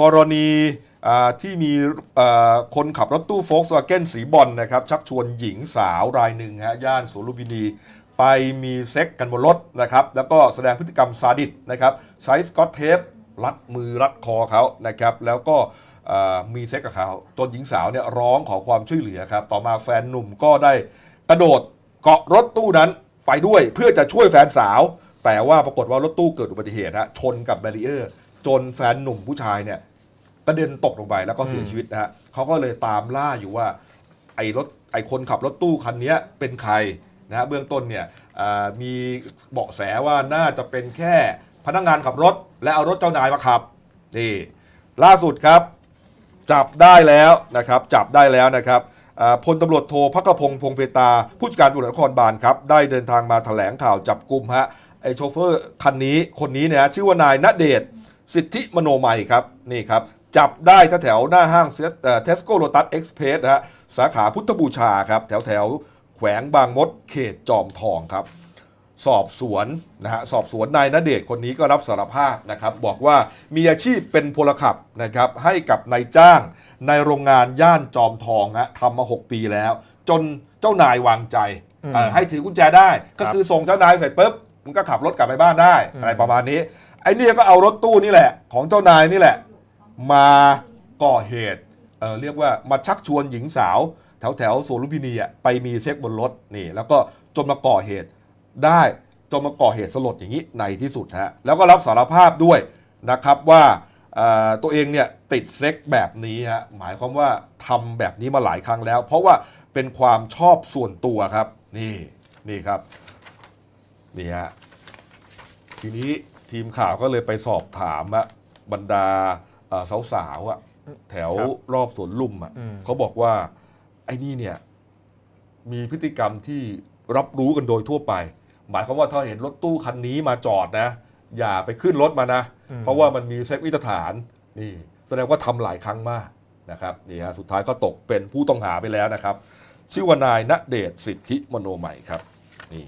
กรณีที่มีคนขับรถตู้โฟล์ s วาเกนสีบอลนะครับ ชักชวนหญิงสาวรายหนึ่งฮะย่านสวนลุมพินี ไปมีเซ็กกันบนรถนะครับ แล้วก็แสดงพฤติกรรมซาดิสนะครับ ใช้สกอตเทปรัดมือรัดคอเขานะครับ แล้วก็มีเซ็กกับเขาจนหญิงสาวเนี่ยร้องขอความช่วยเหลือครับ ต่อมาแฟนหนุ่มก็ได้กระโดดเกาะรถตู้นั้นไปด้วยเพื่อจะช่วยแฟนสาว แต่ว่าปรากฏว่ารถตู้เกิดอุบัติเหตุฮะชนกับแบรีเออร์ จนแฟนหนุ่มผู้ชายเนี่ย กระเด็นตกลงไปแล้วก็เสียชีวิตนะฮะเขาก็เลยตามล่าอยู่ว่าไอ้รถไอ้คนขับรถตู้คันเนี้ยเป็นใครนะฮะเบื้องต้นเนี่ยอ่ามีเบาะแสว่าน่าจะเป็นแค่พนักงานขับรถ และเอารถเจ้านายมาขับนี่ล่าสุดครับจับได้แล้วนะครับจับได้แล้วนะครับอ่าพลตำรวจโทพักกพงศ์พงเพตา ผู้จัดการตำรวจนครบาลครับ ได้เดินทางมาแถลงข่าวจับกลุ่มฮะไอโชเฟอร์คันนี้คนนี้เนี่ยชื่อว่านายณเดชน์สิทธิมโนมัยครับนี่ครับ จับได้แถวๆหน้าห้างเทสโก้โ t ตัสเอ็กซ์เพรสนะฮะสาขาพุทธบูชาครับแถวแถวๆแขวงบางมดเขตจอมทองครับ สอบสวนนะฮะสอบสวนนายณเดชน์คนนี้ก็รับสารภาพนะครับ บอกว่ามีอาชีพเป็นพลขับนะครับให้กับนายจ้างในโรงงานย่านจอมทองฮะทำมา 6 ปีแล้ว จนเจ้านายวางใจอืมเอ่อให้ถือกุญแจได้ ก็คือส่งเจ้านายเสร็จปุ๊บมันก็ขับรถกลับไปบ้านได้อืมอะไรประมาณนี้ไอ้เนี่ยก็เอารถตู้นี่แหละ ของเจ้านายนี่แหละ มาก่อเหตุเเรียกว่ามาชักชวนหญิงสาว แถวแถวๆสวนลุมพินีอะไปมีเซ็กบนรถนี่ แล้วก็จนมาก่อเหตุได้จนมาก่อเหตุสลดอย่างนี้ในที่สุดฮะแล้วก็รับสารภาพด้วยนะครับว่าตัวเองเนี่ยติดเซ็กแบบนี้ฮะหมายความว่าทำแบบนี้มาหลายครั้งแล้ว เพราะว่าเป็นความชอบส่วนตัวครับ นี่นี่ครับนี่ฮะทีนี้ทีมข่าวก็เลยไปสอบถามบรรดา สาวๆอะแถวครับรอบสวนลุมอะอืมเขาบอกว่าไอ้นี่เนี่ยมีพฤติกรรมที่รับรู้กันโดยทั่วไป หมายความว่าถ้าเห็นรถตู้คันนี้มาจอดนะ อย่าไปขึ้นรถมานะอืมเพราะว่ามันมีเซ็กวิตฐานนี่แสดงว่าทำหลายครั้งมากนะครับนี่ฮะสุดท้ายก็ตกเป็นผู้ต้องหาไปแล้วนะครับ ชื่อว่านายณเดชน์สิทธิมโนใหม่ครับนี่